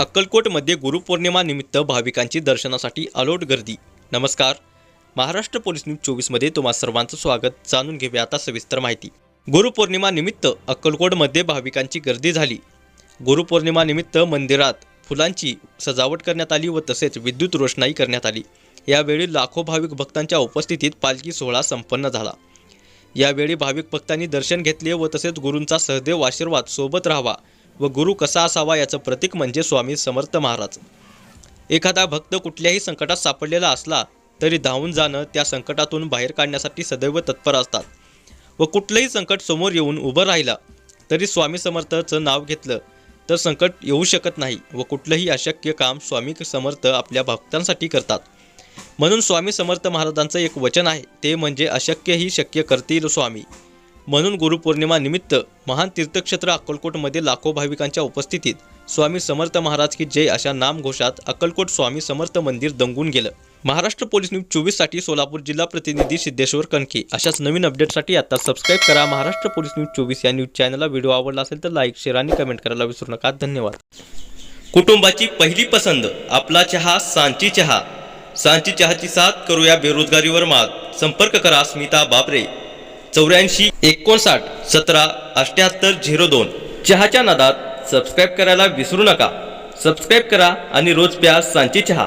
अक्कलकोटमध्ये गुरुपौर्णिमानिमित्त भाविकांची दर्शनासाठी अलोट गर्दी. नमस्कार. महाराष्ट्र पोलीस न्यूज चोवीसमध्ये तुम्हा सर्वांचं स्वागत. जाणून घेऊया आता सविस्तर माहिती. गुरुपौर्णिमानिमित्त अक्कलकोटमध्ये भाविकांची गर्दी झाली. गुरुपौर्णिमानिमित्त मंदिरात फुलांची सजावट करण्यात आली व तसेच विद्युत रोषणाई करण्यात आली. यावेळी लाखो भाविक भक्तांच्या उपस्थितीत पालखी सोहळा संपन्न झाला. यावेळी भाविक भक्तांनी दर्शन घेतले व तसेच गुरूंचा सहदेव आशीर्वाद सोबत राहावा. व गुरु कसा असावा याचं प्रतीक म्हणजे स्वामी समर्थ महाराज. एखादा भक्त कुठल्याही संकटात सापडलेला असला तरी धावून जाणं त्या संकटातून बाहेर काढण्यासाठी सदैव तत्पर असतात. व कुठलंही संकट समोर येऊन उभं राहिलं तरी स्वामी समर्थचं नाव घेतलं तर संकट येऊ शकत नाही व कुठलंही अशक्य काम स्वामी समर्थ आपल्या भक्तांसाठी करतात. म्हणून स्वामी समर्थ महाराजांचं एक वचन आहे ते म्हणजे अशक्यही शक्य करतील स्वामी. म्हणून गुरुपौर्णिमा निमित्त महान तीर्थक्षेत्र अक्कलकोटमध्ये लाखो भाविकांच्या उपस्थितीत स्वामी समर्थ महाराज की जय अशा नामघोषात अक्कलकोट स्वामी समर्थ मंदिर दंगून गेलं. महाराष्ट्र पोलीस न्यूज चोवीससाठी सोलापूर जिल्हा प्रतिनिधी सिद्धेश्वर कणके. अशाच नवीन अपडेटसाठी आता सबस्क्राईब करा. महाराष्ट्र पोलीस न्यूज चोवीस या न्यूज चॅनलला व्हिडिओ आवडला असेल तर लाईक शेअर आणि कमेंट करायला विसरू नका. धन्यवाद. कुटुंबाची पहिली पसंत आपला चहा सांची चहा. सांची चहाची साथ करूया बेरोजगारीवर मात. संपर्क करा स्मिता बाबरे चौऱ्याऐंशी एकोणसाठ सतरा अठ्याहत्तर झिरो दोन. चहाच्या नादात सबस्क्राईब करायला विसरू नका. सबस्क्राईब करा आणि रोज प्या सांची चहा.